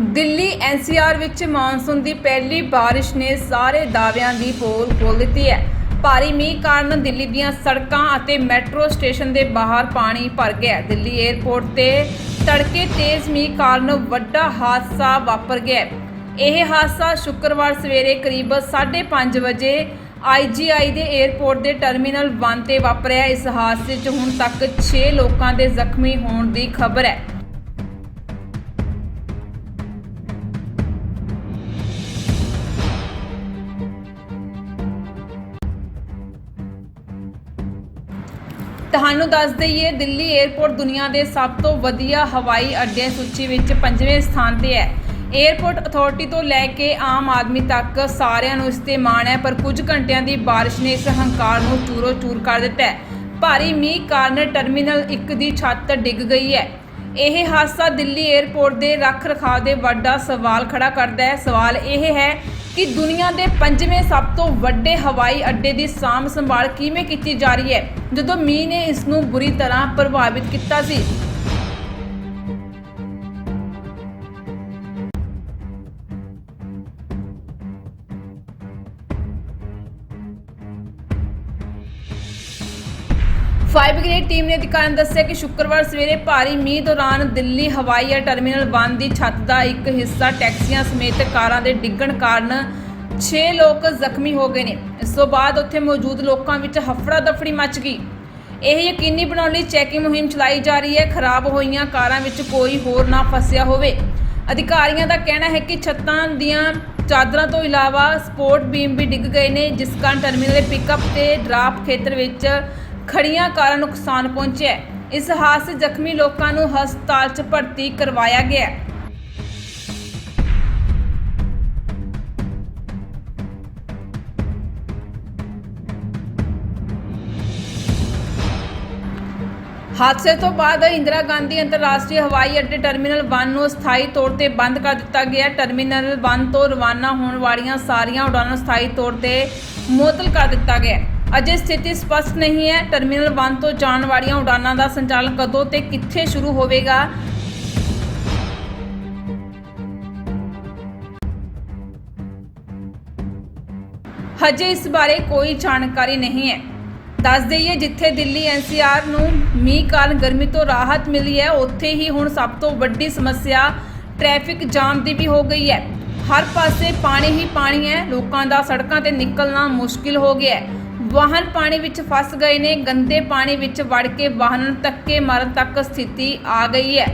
Delhi NCR ਵਿੱਚ monsoon ਦੀ ਪਹਿਲੀ ਬਾਰਿਸ਼ ਨੇ ਸਾਰੇ ਦਾਅਵਿਆਂ ਦੀ ਪੋਲ ਖੋਲ੍ਹ ਦਿੱਤੀ ਹੈ। ਭਾਰੀ ਮੀਂਹ ਕਾਰਨ ਦਿੱਲੀ ਦੀਆਂ ਸੜਕਾਂ ਅਤੇ ਮੈਟਰੋ ਸਟੇਸ਼ਨ ਦੇ ਬਾਹਰ ਪਾਣੀ ਭਰ ਗਿਆ ਦਿੱਲੀ 에ਅਰਪੋਰਟ ਤੇ ਤੜਕੇ ਤੇਜ਼ ਮੀਂਹ ਕਾਰਨ ਵੱਡਾ ਹਾਦਸਾ ਵਾਪਰ ਗਿਆ ਇਹ ਹਾਦਸਾ ਸ਼ੁੱਕਰਵਾਰ ਸਵੇਰੇ ਕਰੀਬ 5:30 ਵਜੇ ਆਈਜੀਆਈ ਦੇ 에ਅਰਪੋਰਟ ਦੇ ਟਰਮੀਨਲ 1 ਤੇ ਵਾਪਰਿਆ। ਇਸ ਹਾਦਸੇ 'ਚ ਹੁਣ ਤੱਕ 6 ਲੋਕਾਂ ਦੇ ਜ਼ਖਮੀ ਹੋਣ ਦੀ ਖਬਰ ਹੈ। ਤੁਹਾਨੂੰ ਦੱਸ ਦਈਏ, ਦਿੱਲੀ 에ਅਰਪੋਰਟ ਦੁਨੀਆ ਦੇ ਸਭ ਤੋਂ ਵਧੀਆ ਹਵਾਈ ਅੱਡੇ ਸੂਚੀ ਵਿੱਚ ਪੰਜਵੇਂ ਸਥਾਨ ਤੇ ਹੈ। 에ਅਰਪੋਰਟ ਅਥਾਰਟੀ ਤੋਂ ਲੈ ਕੇ ਆਮ ਆਦਮੀ ਤੱਕ ਸਾਰਿਆਂ ਨੂੰ ਇਸ ਮਾਣ ਹੈ, ਪਰ ਕੁਝ ਘੰਟਿਆਂ ਦੀ ਬਾਰਿਸ਼ ਨੇ ਇਸ ਹੰਕਾਰ ਨੂੰ ਚੂਰੋ ਚੂਰ ਕਰ ਦਿੱਤਾ ਹੈ। ਭਾਰੀ ਮੀਂਹ ਕਾਰਨ ਟਰਮੀਨਲ 1 ਦੀ ਛੱਤ ਡਿੱਗ ਗਈ ਹੈ। ਇਹ ਹਾਦਸਾ ਦਿੱਲੀ 에ਅਰਪੋਰਟ ਦੇ ਰੱਖ-ਰਖਾਅ ਦੇ ਵੱਡਾ ਸਵਾਲ ਖੜਾ ਕਰਦਾ ਹੈ। ਸਵਾਲ ਇਹ ਹੈ ਕਿ ਦੁਨੀਆ ਦੇ ਪੰਜਵੇਂ ਸਭ ਤੋਂ ਵੱਡੇ ਹਵਾਈ ਅੱਡੇ ਦੀ ਸਾਂਭ ਸੰਭਾਲ ਕਿਵੇਂ ਕੀਤੀ ਜਾ ਰਹੀ ਹੈ? ਜਦੋਂ ਮੀਂਹ ਨੇ ਇਸ ਨੂੰ ਬੁਰੀ ਤਰ੍ਹਾਂ ਪ੍ਰਭਾਵਿਤ ਕੀਤਾ ਸੀ ਫਾਇਰ ਬ੍ਰਿਗੇਡ ਟੀਮ ਨੇ ਅਧਿਕਾਰੀਆਂ ਨੇ ਦੱਸਿਆ ਕਿ ਸ਼ੁੱਕਰਵਾਰ ਸਵੇਰੇ ਭਾਰੀ ਮੀਂਹ ਦੌਰਾਨ ਦਿੱਲੀ ਹਵਾਈ ਅੱਡਾ ਟਰਮੀਨਲ 1 ਦੀ ਛੱਤ ਦਾ ਇੱਕ ਹਿੱਸਾ ਟੈਕਸੀਆਂ ਸਮੇਤ ਕਾਰਾਂ ਦੇ ਡਿੱਗਣ ਕਾਰਨ 6 ਲੋਕ ਜ਼ਖਮੀ ਹੋ ਗਏ ਨੇ। ਇਸ ਤੋਂ ਬਾਅਦ ਉੱਥੇ ਮੌਜੂਦ ਲੋਕਾਂ ਵਿੱਚ ਹਫੜਾ ਦਫੜੀ ਮਚ ਗਈ। ਇਹ ਯਕੀਨੀ ਬਣਾਉਣ ਲਈ ਚੈਕਿੰਗ ਮੁਹਿੰਮ ਚਲਾਈ ਜਾ ਰਹੀ ਹੈ। ਖਰਾਬ ਹੋਈਆਂ ਕਾਰਾਂ ਵਿੱਚ ਕੋਈ ਹੋਰ ਨਾ ਫਸਿਆ ਹੋਵੇ। ਅਧਿਕਾਰੀਆਂ ਦਾ ਕਹਿਣਾ ਹੈ ਕਿ ਛੱਤਾਂ ਦੀਆਂ ਚਾਦਰਾਂ ਤੋਂ ਇਲਾਵਾ ਸਪੋਰਟ ਬੀਮ ਵੀ ਡਿੱਗ ਗਏ ਨੇ, ਜਿਸ ਕਾਰਨ ਟਰਮੀਨਲ ਦੇ ਪਿਕਅਪ ਤੇ ਡਰਾਪ ਖੇਤਰ ਵਿੱਚ ਖੜੀਆਂ ਕਾਰਨ ਨੁਕਸਾਨ ਪਹੁੰਚਿਆ ਹੈ। ਇਸ ਹਾਦਸੇ 'ਚ ਜ਼ਖਮੀ ਲੋਕਾਂ ਨੂੰ ਹਸਪਤਾਲ 'ਚ ਭਰਤੀ ਕਰਵਾਇਆ ਗਿਆ ਹੈ ਹਾਦਸੇ ਤੋਂ ਬਾਅਦ ਇੰਦਰਾ ਗਾਂਧੀ ਅੰਤਰਰਾਸ਼ਟਰੀ ਹਵਾਈ ਅੱਡੇ ਟਰਮੀਨਲ 1 ਨੂੰ ਸਥਾਈ ਤੌਰ ਤੇ ਬੰਦ ਕਰ ਦਿੱਤਾ ਗਿਆ ਹੈ। ਟਰਮੀਨਲ 1 ਤੋਂ ਰਵਾਨਾ ਹੋਣ ਵਾਲੀਆਂ ਸਾਰੀਆਂ ਉਡਾਨਾਂ ਸਥਾਈ ਤੌਰ ਤੇ ਮੁਅੱਤਲ ਕਰ ਦਿੱਤਾ ਗਿਆ ਹੈ। ਅਜੇ ਸਥਿਤੀ ਸਪਸ਼ਟ ਨਹੀਂ ਹੈ। ਟਰਮੀਨਲ 1 ਤੋਂ ਜਾਣ ਵਾਲੀਆਂ ਉਡਾਨਾਂ ਦਾ ਸੰਚਾਲਨ ਕਦੋਂ ਤੇ ਕਿੱਥੇ ਸ਼ੁਰੂ ਹੋਵੇਗਾ? ਹਜੇ ਇਸ ਬਾਰੇ ਕੋਈ ਜਾਣਕਾਰੀ ਨਹੀਂ ਹੈ। ਦੱਸ ਦਈਏ ਜਿੱਥੇ ਦਿੱਲੀ ਐਨਸੀਆਰ ਨੂੰ ਮੀਂਹ ਕਾਰਨ ਗਰਮੀ ਤੋਂ ਰਾਹਤ ਮਿਲੀ ਹੈ, ਉੱਥੇ ਹੀ ਹੁਣ ਸਭ ਤੋਂ ਵੱਡੀ ਸਮੱਸਿਆ ਟ੍ਰੈਫਿਕ ਜਾਮ ਦੀ ਵੀ ਹੋ ਗਈ ਹੈ। ਹਰ ਪਾਸੇ ਪਾਣੀ ਹੀ ਪਾਣੀ ਹੈ, ਲੋਕਾਂ ਦਾ ਸੜਕਾਂ ਤੇ ਨਿਕਲਣਾ ਮੁਸ਼ਕਿਲ ਹੋ ਗਿਆ ਹੈ। ਵਾਹਨ ਪਾਣੀ ਵਿੱਚ ਫਸ ਗਏ ਨੇ, ਗੰਦੇ ਪਾਣੀ ਵਿੱਚ ਵੜ ਕੇ ਵਾਹਨ ਨੂੰ ਧੱਕੇ ਮਾਰਨ ਤੱਕ ਸਥਿਤੀ ਆ ਗਈ ਹੈ।